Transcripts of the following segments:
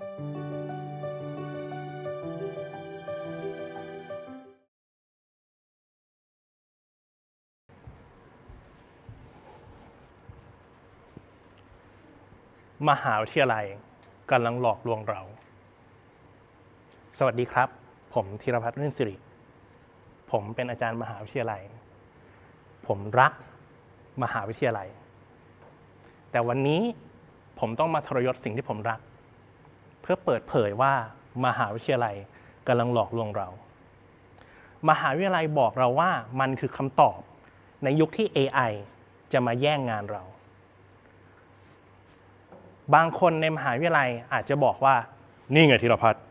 มหาวิทยาลัยกำลังหลอกลวงเรา สวัสดีครับ ผมธีรพัฒน์รื่นสิริ ผมเป็นอาจารย์มหาวิทยาลัย ผมรักมหาวิทยาลัย แต่วันนี้ผมต้องมาทรยศสิ่งที่ผมรัก เพื่อเปิดเผยว่ามหาวิทยาลัยกำลังหลอกลวงเรา มหาวิทยาลัยบอกเราว่ามันคือคำตอบในยุคที่ AI จะมาแย่งงานเรา บางคนในมหาวิทยาลัยอาจจะบอกว่า นี่ไงธีรพัฒน์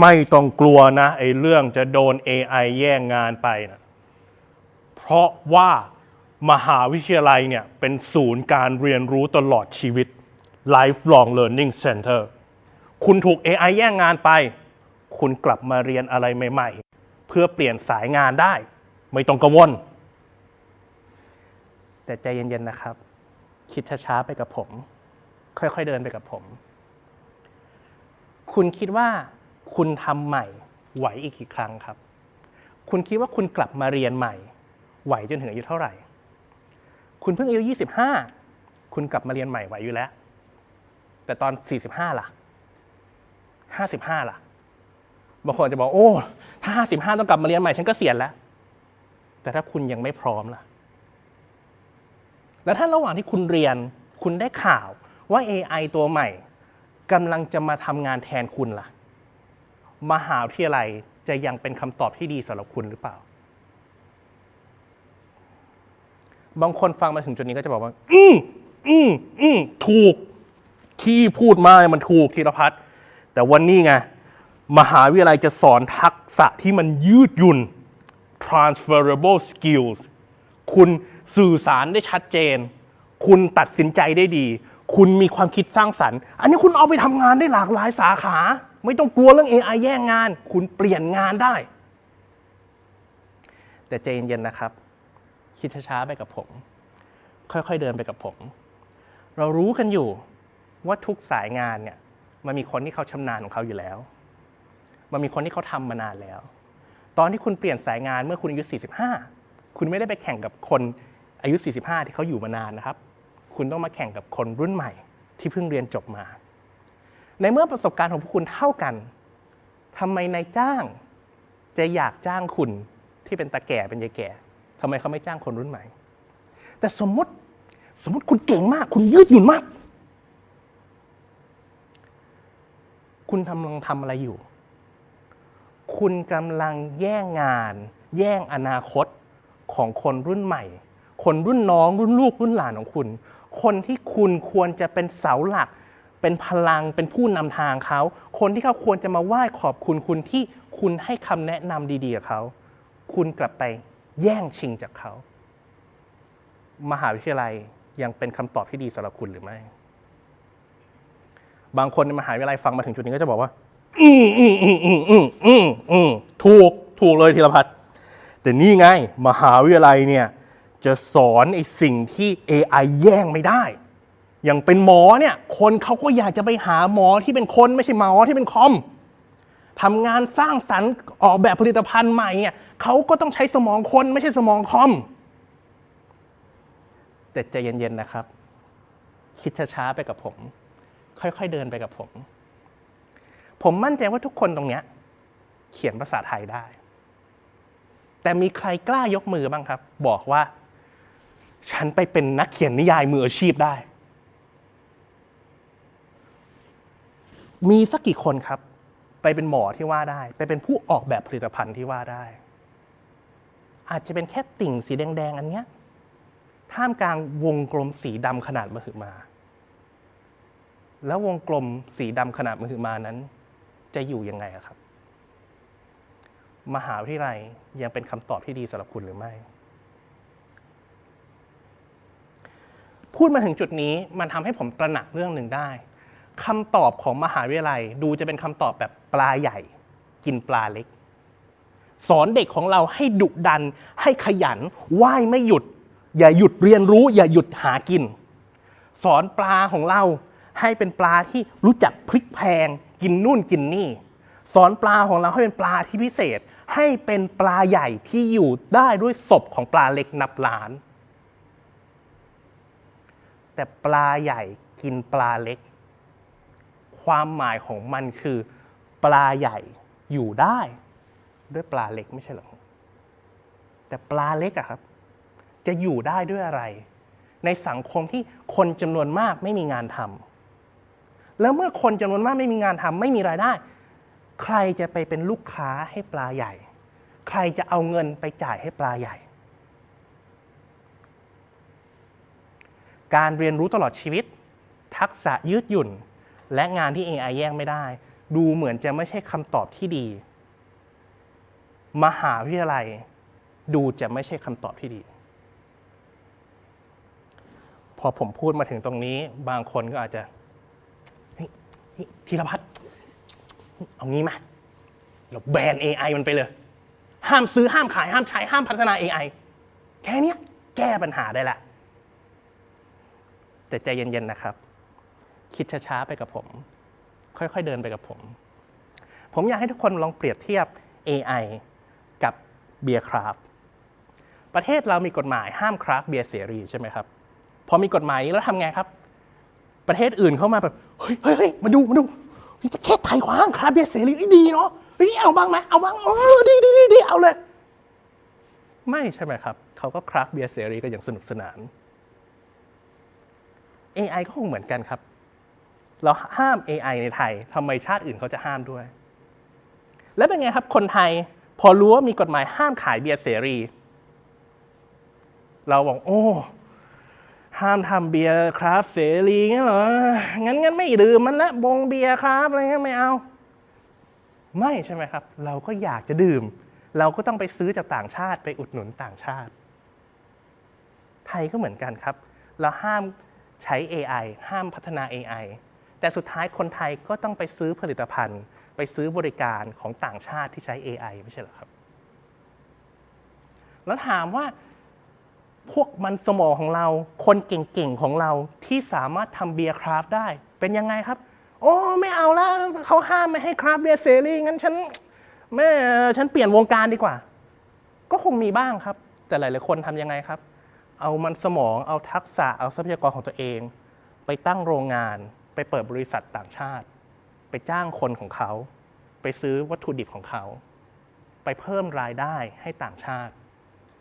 ไม่ต้องกลัวนะไอ้เรื่องจะโดน AI แย่งงานไปนะเพราะว่ามหาวิทยาลัยเนี่ยเป็นศูนย์การเรียนรู้ตลอดชีวิต lifelong learning center คุณถูก AI แย่งงานไป คุณกลับมาเรียนอะไรใหม่ ๆ เพื่อเปลี่ยนสายงานได้ ไม่ต้องกังวล แต่ใจเย็น ๆ นะครับ คิดช้า ๆ ไปกับผม ค่อย ๆ เดินไปกับผม คุณคิดว่าคุณทำใหม่ไหวอีกกี่ครั้งครับ คุณคิดว่าคุณกลับมาเรียนใหม่ ไหวจนถึงอายุเท่าไหร่ คุณเพิ่งอายุ 25 คุณกลับมาเรียนใหม่ไหวอยู่แล้ว แต่ตอน 45 ล่ะ 55 ล่ะ บางคนจะบอก โอ้ ถ้า 55 ต้องกลับมาเรียนใหม่ ฉันก็เสียแล้ว แต่ถ้าคุณยังไม่พร้อมล่ะ แล้วถ้าระหว่างที่คุณเรียน คุณได้ข่าวว่า AI ตัวใหม่กำลังจะมาทำงานแทนคุณล่ะ มหาวิทยาลัยจะยังเป็นคำตอบที่ดีสำหรับคุณหรือเปล่า บางคนฟังมาถึงจุดนี้ก็จะบอกว่า อืมอืมอืมถูก ที่พูดมาเนี่ยมันถูกธีรพัฒน์แต่วันนี้ไง มหาวิทยาลัยจะสอนทักษะที่มันยืดหยุ่น transferable skills คุณสื่อสารได้ชัดเจน คุณตัดสินใจได้ดี คุณมีความคิดสร้างสรรค์ อันนี้คุณเอาไปทำงานได้หลากหลายสาขา ไม่ต้องกลัวเรื่อง AI แย่งงาน คุณเปลี่ยนงานได้ แต่ใจเย็นๆนะครับ คิดช้าๆไปกับผม ค่อยๆเดินไปกับผม เรารู้กันอยู่ ว่าทุกสายงานเนี่ยมันมีคนที่เขาชำนาญของเขาอยู่แล้ว มันมีคนที่เขาทำมานานแล้ว ตอนที่คุณเปลี่ยนสายงานเมื่อคุณอายุ 45 คุณไม่ได้ไปแข่งกับคนอายุ 45 ที่เขาอยู่มานานนะครับ คุณต้องมาแข่งกับคนรุ่นใหม่ที่เพิ่งเรียนจบมา ในเมื่อประสบการณ์ของพวกคุณเท่ากันทำไมนายจ้างจะอยากจ้างคุณที่เป็นตาแก่เป็นยายแก่ทำไมเขาไม่จ้างคนรุ่นใหม่ แต่สมมติสมมติคุณเก่งมาก คุณยืดหยุ่นมาก คุณกำลังทำอะไรอยู่ คุณกำลังแย่งงาน แย่งอนาคตของคนรุ่นใหม่ คนรุ่นน้องรุ่นลูกรุ่นหลานของคุณ คนที่คุณควรจะเป็นเสาหลัก เป็นพลังเป็นผู้นำทางเขา คนที่เขาควรจะมาไหว้ขอบคุณคุณที่คุณให้คำแนะนำดีๆกับเขา คุณกลับไปแย่งชิงจากเขา มหาวิทยาลัยยังเป็นคำตอบที่ดีสำหรับคุณหรือไม่ บางคนในมหาวิทยาลัยฟังมาถึงจุดนี้ก็จะบอกว่า อืมอืมอืมอืมอืมอืมอืมถูกถูกเลยธีรพัฒน์แต่นี่ไง มหาวิทยาลัยเนี่ย จะสอนไอ้สิ่งที่ AI แย่งไม่ได้ อย่างเป็นหมอเนี่ย คนเขาก็อยากจะไปหาหมอที่เป็นคนไม่ใช่หมอที่เป็นคอมทำงานสร้างสรรค์ออกแบบผลิตภัณฑ์ใหม่เนี่ยเขาก็ต้องใช้สมองคนไม่ใช่สมองคอมแต่ใจเย็นๆนะครับ คิดช้าๆไปกับผม ค่อยๆเดินไปกับผม ผมมั่นใจว่าทุกคนตรงเนี้ย เขียนภาษาไทยได้ แต่มีใครกล้ายกมือบ้างครับ บอกว่า ฉันไปเป็นนักเขียนนิยายมืออาชีพได้ มีสักกี่คนครับ ไปเป็นหมอที่ว่าได้ ไปเป็นผู้ออกแบบผลิตภัณฑ์ที่ว่าได้ อาจจะเป็นแค่ติ่งสีแดงๆอันเนี้ยท่ามกลางวงกลมสีดำขนาดมหึมา แล้ววงกลมสีดำขนาดมหึมานั้น จะอยู่ยังไงครับ มหาวิทยาลัยยังเป็นคำตอบที่ดีสำหรับคุณหรือไม่ พูดมาถึงจุดนี้มันทำให้ผมตระหนักเรื่องหนึ่งได้คำตอบของมหาวิทยาลัยดูจะเป็นคำตอบแบบปลาใหญ่ กินปลาเล็ก สอนเด็กของเราให้ดุดัน ให้ขยันว่ายไม่หยุด อย่าหยุดเรียนรู้ อย่าหยุดหากิน สอนปลาของเรา ให้เป็นปลาที่รู้จักพลิกแพงกินนู่นกินนี่ สอนปลาของเราให้เป็นปลาที่พิเศษ ให้เป็นปลาใหญ่ที่อยู่ได้ด้วยศพของปลาเล็กนับล้าน แต่ปลาใหญ่กินปลาเล็ก ความหมายของมันคือ ปลาใหญ่อยู่ได้ ด้วยปลาเล็กไม่ใช่หรอแต่ปลาเล็กอะครับ จะอยู่ได้ด้วยอะไร ในสังคมที่คนจำนวนมากไม่มีงานทำ แล้วเมื่อคนจำนวนมากไม่มีงานทำไม่มีรายได้ ใครจะไปเป็นลูกค้าให้ปลาใหญ่ ใครจะเอาเงินไปจ่ายให้ปลาใหญ่ การเรียนรู้ตลอดชีวิต ทักษะยืดหยุ่น และงานที่ AI แย่งไม่ได้ ดูเหมือนจะไม่ใช่คำตอบที่ดี มหาวิทยาลัย ดูจะไม่ใช่คำตอบที่ดีพอผมพูดมาถึงตรงนี้ บางคนก็อาจจะ ธีรพัฒน์เอางี้มาเราแบน AI มันไปเลย ห้ามซื้อห้ามขายห้ามใช้ห้ามพัฒนา AI แค่นี้แก้ปัญหาได้ละ แต่ใจเย็นๆนะครับ คิดช้าๆไปกับผม ค่อยๆเดินไปกับผม ผมอยากให้ทุกคนลองเปรียบเทียบ AI กับเบียร์คราฟต์ประเทศเรามีกฎหมายห้ามคราฟเบียร์เสรีใช่ไหมครับ พอมีกฎหมายนี้แล้วทำไงครับ ประเทศอื่นเข้ามาแบบเฮ้ยเฮ้ยเฮ้ยมาดูมาดูประเทศไทยขวางคราฟเบียเสรีดีเนาะเฮ้ยเอาบ้างไหมเอาบ้างเออดีดีดีดีเอาเลย ไม่ใช่ไหมครับ เขาก็คราฟเบียเสรีกันอย่างสนุกสนาน AI ก็คงเหมือนกันครับ เราห้าม AI ในไทยทำไมชาติอื่นเขาจะห้ามด้วย แล้วเป็นไงครับคนไทยพอรู้ว่ามีกฎหมายห้ามขายเบียร์เสรี เราบอกโอ้ ห้ามทำเบียร์คราฟเสรีงั้นเหรอ งั้นงั้นไม่ดื่มมันละบงเบียร์คราฟอะไรเงี้ยไม่เอา ไม่ใช่ไหมครับ เราก็อยากจะดื่ม เราก็ต้องไปซื้อจากต่างชาติไปอุดหนุนต่างชาติ ไทยก็เหมือนกันครับ เราห้ามใช้ AI ห้ามพัฒนา AI แต่สุดท้ายคนไทยก็ต้องไปซื้อผลิตภัณฑ์ ไปซื้อบริการของต่างชาติที่ใช้ AI ไม่ใช่หรอครับ แล้วถามว่า พวกมันสมองของเรา คนเก่งๆของเราที่สามารถทำเบียร์คราฟได้ เป็นยังไงครับ โอ้ไม่เอาแล้วเขาห้ามไม่ให้คราฟเบียร์เสรีงั้นฉันแม่ฉันเปลี่ยนวงการดีกว่า ก็คงมีบ้างครับ แต่หลายๆคนทำยังไงครับ เอามันสมองเอาทักษะเอาทรัพยากรของตัวเอง ไปตั้งโรงงาน ไปเปิดบริษัทต่างชาติ ไปจ้างคนของเขา ไปซื้อวัตถุดิบของเขา ไปเพิ่มรายได้ให้ต่างชาติ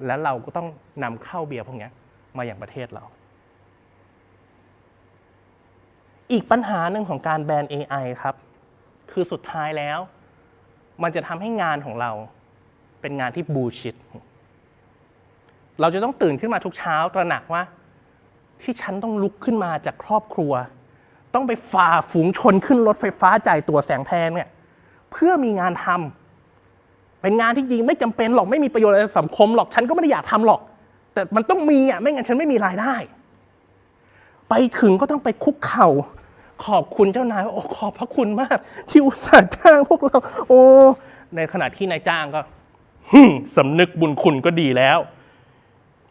และเราก็ต้องนำเข้าเบียร์พวกนี้มาอย่างประเทศเรา อีกปัญหาหนึ่งของการแบน AI ครับ คือสุดท้ายแล้ว มันจะทำให้งานของเราเป็นงานที่บูชิดเราจะต้องตื่นขึ้นมาทุกเช้าตระหนักว่า ที่ฉันต้องลุกขึ้นมาจากครอบครัว ต้องไปฝ่าฝูงชนขึ้นรถไฟฟ้าจ่ายตั๋วแสงแพงเนี่ยเพื่อมีงานทำ เป็นงานที่จริงไม่จำเป็นหรอกไม่มีประโยชน์อะไรสังคมหรอกฉันก็ไม่ได้อยากทำหรอก แต่มันต้องมีอะไม่งั้นฉันไม่มีรายได้ ไปถึงก็ต้องไปคุกเข่า ขอบคุณเจ้านายว่าโอ้ขอบพระคุณมาก ที่อุตส่าห์จ้างพวกเรา โอ้ในขณะที่นายจ้างก็สำนึกบุญคุณก็ดีแล้ว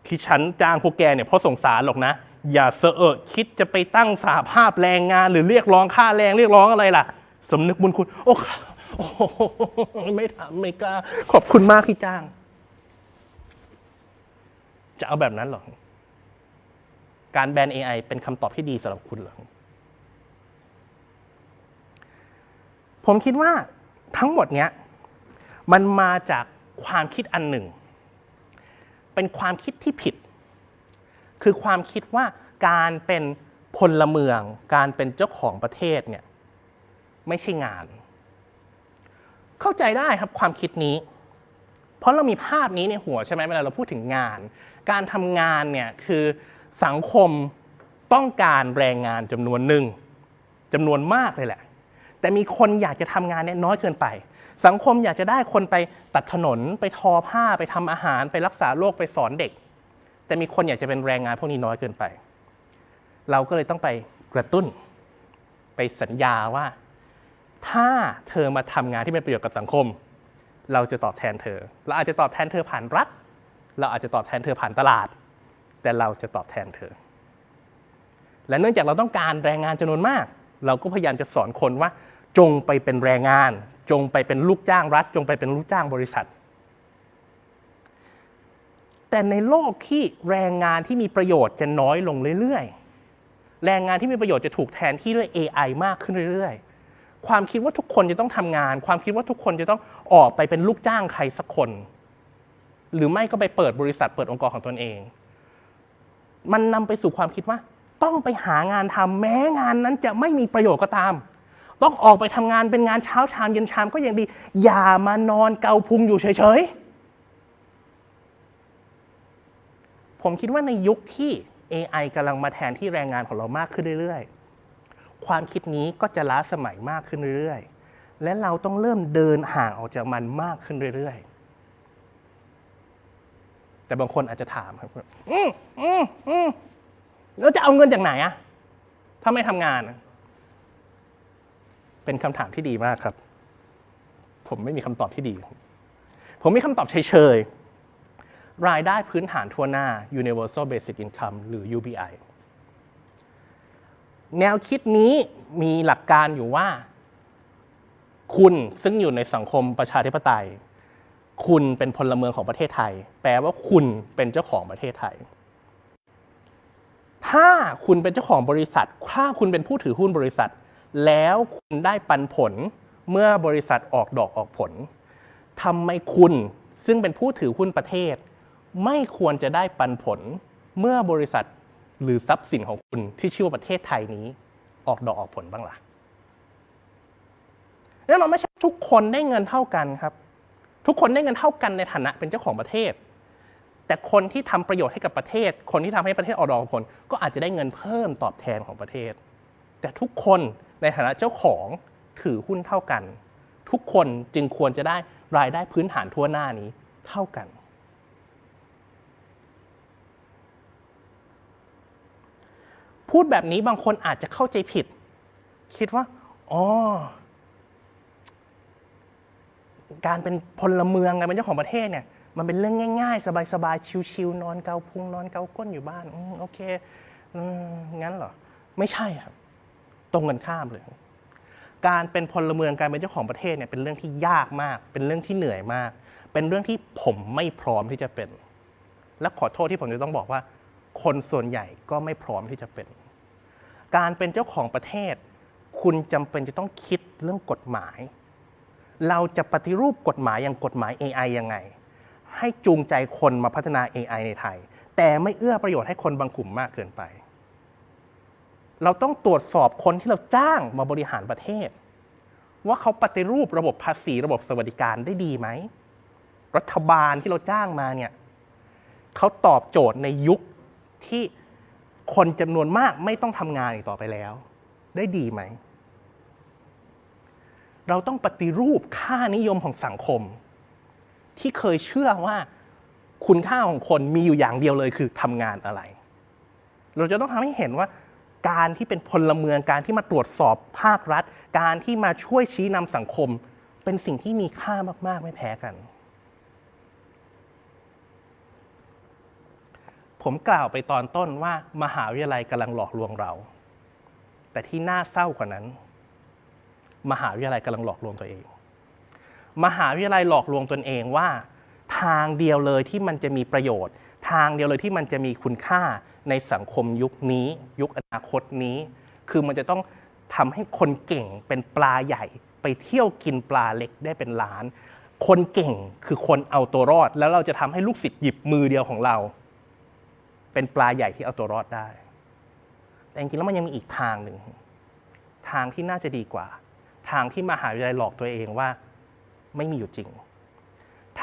ที่ฉันจ้างพวกแกเนี่ยเพราะสงสารหรอกนะ อย่าเสอะเอคิดจะไปตั้งสาภาพแรงงาน หรือเรียกร้องค่าแรงเรียกร้องอะไรล่ะสำนึกบุญคุณ โอ้ โอ้โหไม่ทำไม่กล้า ขอบคุณมากที่จ้าง จะเอาแบบนั้นหรอ การแบน AI เป็นคำตอบที่ดีสำหรับคุณหรอ ผมคิดว่าทั้งหมดเนี้ย มันมาจากความคิดอันหนึ่ง เป็นความคิดที่ผิด คือความคิดว่าการเป็นพลเมือง การเป็นเจ้าของประเทศเนี่ย ไม่ใช่งาน เข้าใจได้ครับความคิดนี้ เพราะเรามีภาพนี้ในหัวใช่ไหมเวลาเราพูดถึงงาน การทำงานเนี่ยคือสังคมต้องการแรงงานจำนวนหนึ่งจำนวนมากเลยแหละ แต่มีคนอยากจะทำงานเนี่ยน้อยเกินไป สังคมอยากจะได้คนไปตัดถนนไปทอผ้าไปทำอาหารไปรักษาโรคไปสอนเด็ก แต่มีคนอยากจะเป็นแรงงานพวกนี้น้อยเกินไป เราก็เลยต้องไปกระตุ้น ไปสัญญาว่า ถ้าเธอมาทำงานที่เป็นประโยชน์กับสังคม เราจะตอบแทนเธอ เราอาจจะตอบแทนเธอผ่านรัฐ เราอาจจะตอบแทนเธอผ่านตลาด แต่เราจะตอบแทนเธอ และเนื่องจากเราต้องการแรงงานจำนวนมาก เราก็พยายามจะสอนคนว่า จงไปเป็นแรงงาน จงไปเป็นลูกจ้างรัฐ จงไปเป็นลูกจ้างบริษัท แต่ในโลกที่แรงงานที่มีประโยชน์จะน้อยลงเรื่อยๆ แรงงานที่มีประโยชน์จะถูกแทนที่ด้วย AI มากขึ้นเรื่อยๆ ความคิดว่าทุกคนจะต้องทำงาน ความคิดว่าทุกคนจะต้องออกไปเป็นลูกจ้างใครสักคน หรือไม่ก็ไปเปิดบริษัทเปิดองค์กรของตนเอง มันนำไปสู่ความคิดว่า ต้องไปหางานทำแม้งานนั้นจะไม่มีประโยชน์ก็ตาม ต้องออกไปทำงานเป็นงานเช้าชามเย็นชามก็ยังดี อย่ามานอนเกาพุงอยู่เฉยๆผมคิดว่าในยุคที่ AI กำลังมาแทนที่แรงงานของเรามากขึ้นเรื่อยๆ ความคิดนี้ก็จะล้าสมัยมากขึ้นเรื่อยๆ และเราต้องเริ่มเดินห่างออกจากมันมากขึ้นเรื่อยๆ แต่บางคนอาจจะถามครับอืมอืมอืมแล้วจะเอาเงินจากไหนอะถ้าไม่ทำงาน เป็นคำถามที่ดีมากครับ ผมไม่มีคำตอบที่ดี ผมมีคำตอบเฉยๆ รายได้พื้นฐานทั่วหน้า Universal Basic Income หรือ UBI แนวคิดนี้มีหลักการอยู่ว่า คุณซึ่งอยู่ในสังคมประชาธิปไตย คุณเป็นพลเมืองของประเทศไทย แปลว่าคุณเป็นเจ้าของประเทศไทย ถ้าคุณเป็นเจ้าของบริษัท ถ้าคุณเป็นผู้ถือหุ้นบริษัท แล้วคุณได้ปันผลเมื่อบริษัทออกดอกออกผลทำไมคุณซึ่งเป็นผู้ถือหุ้นประเทศ ไม่ควรจะได้ปันผลเมื่อบริษัท หรือทรัพย์สินของคุณที่ชื่อว่าประเทศไทยนี้ ออกดอกออกผลบ้างล่ะแน่นอนไม่ใช่ทุกคนได้เงินเท่ากันครับ ทุกคนได้เงินเท่ากันในฐานะเป็นเจ้าของประเทศ แต่คนที่ทำประโยชน์ให้กับประเทศ คนที่ทำให้ประเทศออกดอกออกผล ก็อาจจะได้เงินเพิ่มตอบแทนของประเทศ แต่ทุกคนในฐานะเจ้าของถือหุ้นเท่ากัน ทุกคนจึงควรจะได้รายได้พื้นฐานทั่วหน้านี้เท่ากัน พูดแบบนี้บางคนอาจจะเข้าใจผิด คิดว่าอ๋อการเป็นพลเมืองการเป็นเจ้าของประเทศเนี่ย มันเป็นเรื่องง่าย ๆ สบายๆชิวๆนอนเกาพุงนอนเกาก้นอยู่บ้านอโอเคองั้นเหรอ ไม่ใช่ครับ ตรงกันข้ามเลย การเป็นพลเมืองการเป็นเจ้าของประเทศเนี่ยเป็นเรื่องที่ยากมาก เป็นเรื่องที่เหนื่อยมาก เป็นเรื่องที่ผมไม่พร้อมที่จะเป็น และขอโทษที่ผมจะต้องบอกว่า คนส่วนใหญ่ก็ไม่พร้อมที่จะเป็น การเป็นเจ้าของประเทศ คุณจำเป็นจะต้องคิดเรื่องกฎหมาย เราจะปฏิรูปกฎหมายอย่างกฎหมาย AI ยังไง ให้จูงใจคนมาพัฒนา AI ในไทย แต่ไม่เอื้อประโยชน์ให้คนบางกลุ่มมากเกินไป เราต้องตรวจสอบคนที่เราจ้างมาบริหารประเทศ ว่าเขาปฏิรูประบบภาษีระบบสวัสดิการได้ดีไหมรัฐบาลที่เราจ้างมาเนี่ยเขาตอบโจทย์ในยุคที่ คนจำนวนมากไม่ต้องทำงานอีกต่อไปแล้ว ได้ดีไหม เราต้องปฏิรูปค่านิยมของสังคม ที่เคยเชื่อว่าคุณค่าของคนมีอยู่อย่างเดียวเลยคือทำงานอะไร เราจะต้องทำให้เห็นว่าการที่เป็นพลเมืองการที่มาตรวจสอบภาครัฐ การที่มาช่วยชี้นำสังคม เป็นสิ่งที่มีค่ามาก ๆ ไม่แพ้กัน ผมกล่าวไปตอนต้นว่ามหาวิทยาลัยกำลังหลอกลวงเรา แต่ที่น่าเศร้ากว่านั้น มหาวิทยาลัยกำลังหลอกลวงตัวเอง มหาวิทยาลัยหลอกลวงตนเองว่า ทางเดียวเลยที่มันจะมีประโยชน์ ทางเดียวเลยที่มันจะมีคุณค่าในสังคมยุคนี้ ยุคอนาคตนี้ คือมันจะต้องทำให้คนเก่งเป็นปลาใหญ่ ไปเที่ยวกินปลาเล็กได้เป็นล้าน คนเก่งคือคนเอาตัวรอด แล้วเราจะทำให้ลูกศิษย์หยิบมือเดียวของเรา เป็นปลาใหญ่ที่เอาตัวรอดได้ แต่จริงๆแล้วมันยังมีอีกทางหนึ่ง ทางที่น่าจะดีกว่า ทางที่มหาวิทยาลัยหลอกตัวเองว่าไม่มีอยู่จริง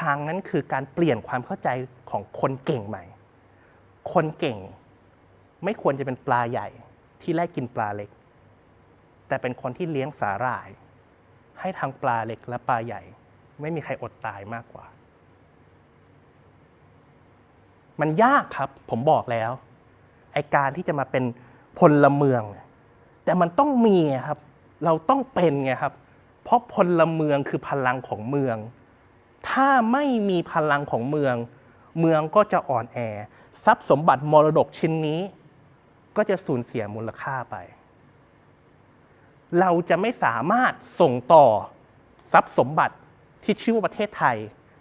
ทางนั้นคือการเปลี่ยนความเข้าใจของคนเก่งใหม่ คนเก่งไม่ควรจะเป็นปลาใหญ่ที่ไล่กินปลาเล็ก แต่เป็นคนที่เลี้ยงสาหร่าย ให้ทางปลาเล็กและปลาใหญ่ ไม่มีใครอดตายมากกว่า มันยากครับ ผมบอกแล้วไอการที่จะมาเป็นพลเมือง แต่มันต้องมีไงครับ เราต้องเป็นไงครับ เพราะพลเมืองคือพลังของเมือง ถ้าไม่มีพลังของเมือง เมืองก็จะอ่อนแอ ทรัพย์สมบัติมรดกชิ้นนี้ ก็จะสูญเสียมูลค่าไป เราจะไม่สามารถส่งต่อทรัพย์สมบัติที่ชื่อว่าประเทศไทย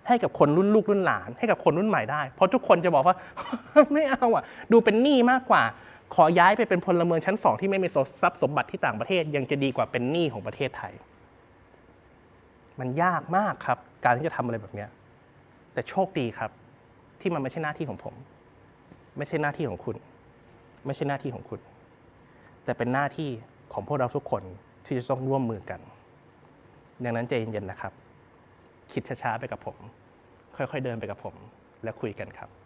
ให้กับคนรุ่นลูกรุ่นหลาน ให้กับคนรุ่นใหม่ได้ เพราะทุกคนจะบอกว่า ไม่เอาอะ ดูเป็นหนี้มากกว่า ขอย้ายไปเป็นพลเมืองชั้นสองที่ไม่มีทรัพย์สมบัติที่ต่างประเทศ ยังจะดีกว่าเป็นหนี้ของประเทศไทย มันยากมากครับ การที่จะทำอะไรแบบเนี้ยแต่โชคดีครับ ที่มันไม่ใช่หน้าที่ของผม ไม่ใช่หน้าที่ของคุณ ไม่ใช่หน้าที่ของคุณ แต่เป็นหน้าที่ของพวกเราทุกคนที่จะต้องร่วมมือกัน ดังนั้นใจเย็นๆนะครับ คิดช้าๆไปกับผม ค่อยๆเดินไปกับผม และคุยกันครับ